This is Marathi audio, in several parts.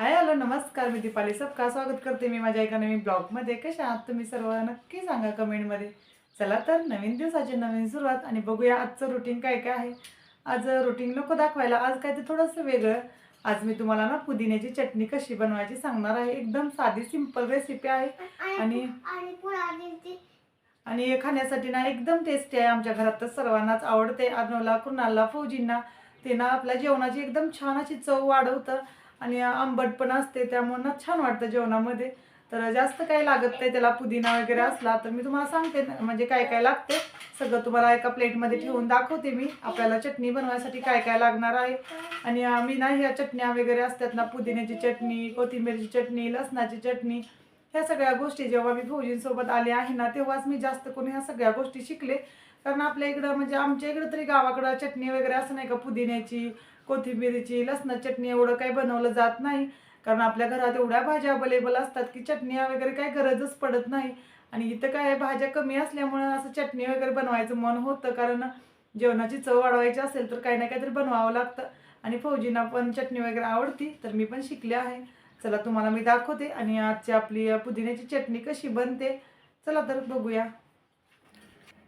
हाय हॅलो नमस्कार मी दीपाली सबका. स्वागत करते मी माझ्या एका नवीन ब्लॉगमध्ये. कशा आहात तुम्ही सर्व? नक्की सांगा कमेंटमध्ये. चला तर नवीन दिवसाची नवीन सुरुवात आणि बघूया आजचं रुटीन काय काय आहे. आज रुटीन नको दाखवायला. आज काय ते थोडंसं वेगळं. आज मी तुम्हाला ना पुदिन्याची चटणी कशी बनवायची सांगणार आहे. एकदम साधी सिंपल रेसिपी आहे. आणि आणि हे खाण्यासाठी ना एकदम टेस्टी आहे. आमच्या घरात तर सर्वांनाच आवडते. अनुला कुणाला फौजींना. ते ना आपल्या जेवणाची एकदम छान अशी चव वाढवतं. आणि आंबट पण असते त्यामुळे ना छान वाटतं जेवणामध्ये. तर जास्त काही लागत नाही त्याला पुदिना वगैरे असला तर मी तुम्हाला सांगते ना, म्हणजे काय काय लागते. सगळं तुम्हाला एका प्लेटमध्ये ठेवून दाखवते मी आपल्याला चटणी बनवायसाठी काय काय लागणार आहे. आणि मी ना ह्या चटण्या वगैरे असतात ना पुदिन्याची चटणी कोथिंबीरची चटणी लसणाची चटणी ह्या सगळ्या गोष्टी जेव्हा मी फौजींसोबत आले आहे ना तेव्हाच मी जास्त करून ह्या सगळ्या गोष्टी शिकले. कारण आपल्या इकडं म्हणजे आमच्या इकडं तरी गावाकडं चटणी वगैरे असं नाही का पुदिन्याची कोथिंबिरीची लसणा चटणी एवढं काही बनवलं जात नाही. कारण आपल्या घरात एवढ्या भाज्या अवेलेबल असतात की चटणी वगैरे काही गरजच पडत नाही. आणि इथं काय भाज्या कमी असल्यामुळं असं चटणी वगैरे बनवायचं मन होतं. कारण जेवणाची चव वाढवायची असेल तर काही ना काहीतरी बनवावं लागतं. आणि फौजींना पण चटणी वगैरे आवडती तर मी पण शिकले आहे. चला तुम्हाला मी दाखवते. आणि आजची आपली पुदिन्याची चटणी कशी बनते चला तर बघूया.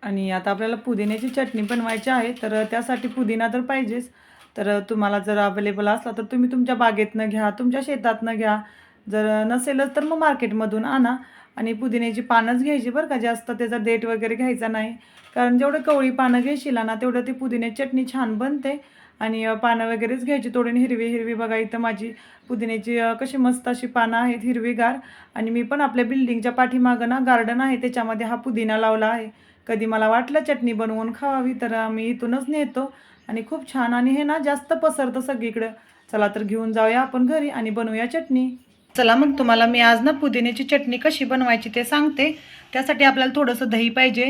आणि आता आपल्याला पुदिन्याची चटणी बनवायची आहे तर त्यासाठी पुदिना तर पाहिजेच. तर तुम्हाला जर अवेलेबल असला तर तुम्ही तुमच्या बागेतनं घ्या तुमच्या शेतातनं घ्या. जर नसेलच तर मग मार्केटमधून आणा आणि पुदिन्याची पानंच घ्यायची बरं का जास्त त्याचा देठ वगैरे घ्यायचा नाही. कारण जेवढं कवळी पानं घेशील ना तेवढं ती पुदिन्याची चटणी छान बनते. आणि पानं वगैरेच घ्यायची तोडून हिरवी हिरवी. बघा इथं माझी पुदिन्याची कशी मस्त अशी पानं आहेत हिरवीगार. आणि मी पण आपल्या बिल्डिंगच्या पाठीमागं ना गार्डन आहे त्याच्यामध्ये हा पुदिना लावला आहे. कधी मला वाटलं चटणी बनवून खावावी तर आम्ही इथूनच नेतो. आणि खूप छान आणि हे ना जास्त पसरतं सगळीकडं. चला तर घेऊन जाऊया आपण घरी आणि बनवूया चटणी. चला मग तुम्हाला मी आज ना पुदिन्याची चटणी कशी बनवायची ते सांगते. त्यासाठी आपल्याला थोडंसं दही पाहिजे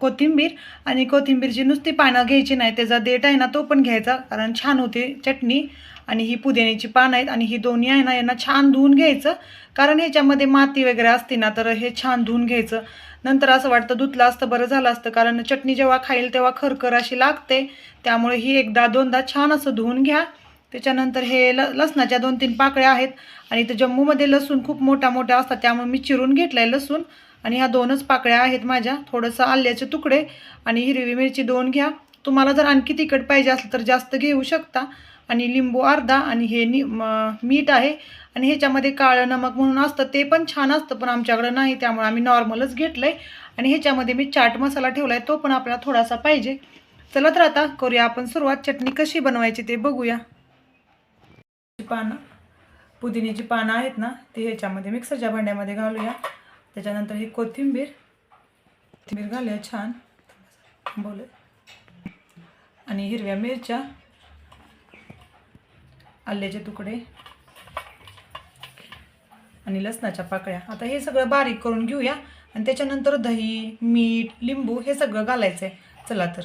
कोथिंबीर आणि कोथिंबीरची नुसती पानं घ्यायची नाही त्याचा देठ आहे ना तो पण घ्यायचा कारण छान होते चटणी. आणि ही पुदिन्याची पानं आहेत आणि ही दोन्ही आहे ना यांना छान धुवून घ्यायचं. कारण ह्याच्यामध्ये माती वगैरे असते ना तर हे छान धुवून घ्यायचं. नंतर असं वाटतं धुतलं असतं बरं झालं असतं. कारण चटणी जेव्हा खाईल तेव्हा खरखर अशी लागते. त्यामुळे ही एकदा दोनदा छान असं धुवून घ्या. त्याच्यानंतर हे ल लसणाच्या दोन तीन पाकळ्या आहेत. आणि इथं जम्मूमध्ये लसूण खूप मोठ्या मोठ्या असतात. त्यामुळे मी चिरून घेतलं आहे लसूण. आणि ह्या दोनच पाकळ्या आहेत माझ्या. थोडंसं आल्याचे तुकडे आणि हिरवी मिरची दोन घ्या. तुम्हाला जर आणखी तिखट पाहिजे असलं तर जास्त घेऊ शकता. आणि लिंबू अर्धा आणि हे नि मीठ आहे. आणि ह्याच्यामध्ये काळं नमक म्हणून असतं ते पण छान असतं पण आमच्याकडं नाही त्यामुळे आम्ही नॉर्मलच घेतलं आहे आणि ह्याच्यामध्ये मी चाट मसाला ठेवला आहे तो पण आपल्याला थोडासा पाहिजे. चला तर आता करूया आपण सुरुवात. चटणी कशी बनवायची ते बघूया. पानं पुदिन्याची पानं आहेत ना ती ह्याच्यामध्ये मिक्सरच्या भांड्यामध्ये घालूया. त्याच्यानंतर ही कोथिंबीर कोथिंबीर घालूया छान. बोल आणि हिरव्या मिरच्या आल्याचे तुकडे. आणि लसणाच्या पाकळ्या. आता हे सगळं बारीक करून घेऊया. आणि त्याच्यानंतर दही मीठ लिंबू हे सगळं घालायचं आहे चला तर.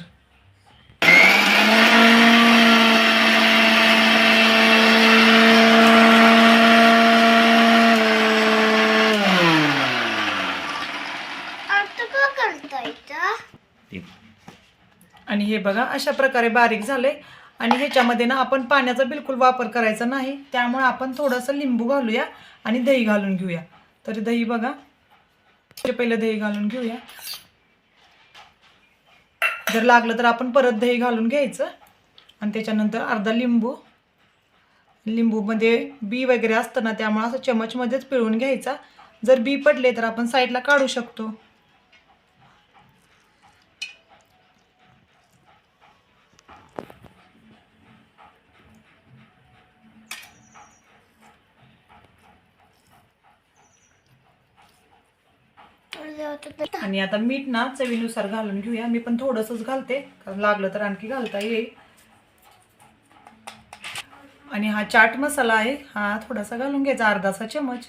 आता का करता इथं? आणि हे बघा अशा प्रकारे बारीक झाले आणि ह्याच्यामध्ये ना आपण पाण्याचा बिलकुल वापर करायचा नाही. त्यामुळे आपण थोडंसं लिंबू घालूया आणि दही घालून घेऊया. तर दही बघा. म्हणजे पहिलं दही घालून घेऊया. जर लागलं तर आपण परत दही घालून घ्यायचं. आणि त्याच्यानंतर अर्धा लिंबू. लिंबूमध्ये बी वगैरे असतं ना त्यामुळे असं चमचमध्येच पिळून घ्यायचा. जर बी पडले तर आपण साईडला काढू शकतो. आणि आता मीठ ना चवीनुसार घालून घेऊया. मी पण थोडंसंच घालते कारण लागलं तर आणखी घालता येईल. आणि हा चाट मसाला आहे हा थोडासा घालून घ्यायचा अर्धासा चमच.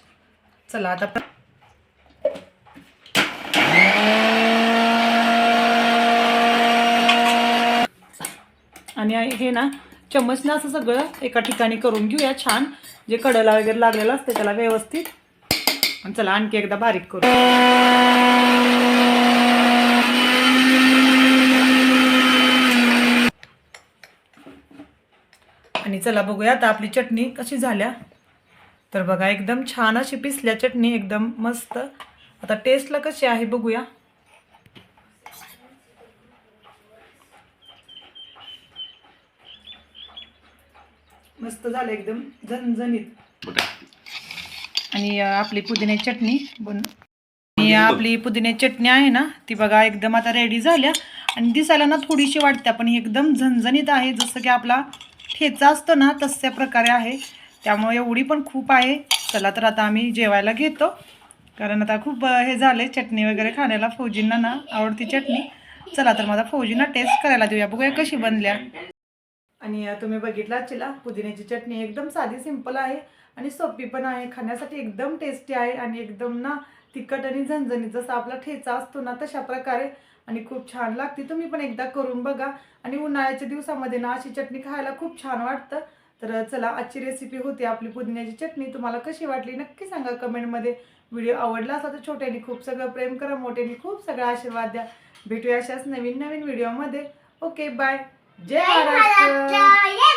चला आता आणि हे ना चमचनं असं सगळं एका ठिकाणी करून घेऊया छान. जे कडला वगैरे लागलेलं असते त्याला व्यवस्थित चला आणखी एकदा बारीक करू आणि चला बघूया आता आपली चटणी कशी झाल्या. तर बघा एकदम छान अशी पिसल्या चटणी एकदम मस्त. आता टेस्टला कशी आहे बघूया. मस्त झालं एकदम झणझणीत. आणि आपली पुदिन्याची चटणी बन आणि आपली पुदिन्याची चटणी आहे ना ती बघा एकदम आता रेडी झाल्या. आणि दिसायला ना थोडीशी वाटते पण ही एकदम झणझणीत आहे. जसं की आपला ठेचा असतो ना तशा प्रकारे आहे. त्यामुळे एवढी पण खूप आहे. चला तर आता आम्ही जेवायला घेतो. कारण आता खूप हे झाले चटणी वगैरे खाण्याला. फौजींना ना आवडती चटणी. चला तर माझा फौजींना टेस्ट करायला देऊया. बघूया कशी बनल्या. आणि तुम्ही बघितला चिला पुदिन्याची चटणी एकदम साधी सिंपल आहे आणि सोपी पण आहे. खाण्यासाठी एकदम टेस्टी आहे आणि एकदम ना तिखट आणि झणझणीत जसा आपला ठेचा असतो ना तशा प्रकारे आणि खूप छान लागते. तुम्ही पण एकदा करून बघा आणि उन्हाळ्याच्या दिवसामध्ये ना अशी चटणी खायला खूप छान वाटतं. तर चला आजची रेसिपी होती आपली पुदिन्याची चटणी. तुम्हाला कशी वाटली नक्की सांगा कमेंटमध्ये व्हिडिओ आवडला असा तर छोट्याने खूप सगळं प्रेम करा मोठ्याने खूप सगळा आशीर्वाद द्या. भेटूया अशाच नवीन नवीन व्हिडिओमध्ये okay bye Ya, ya, ya, ya.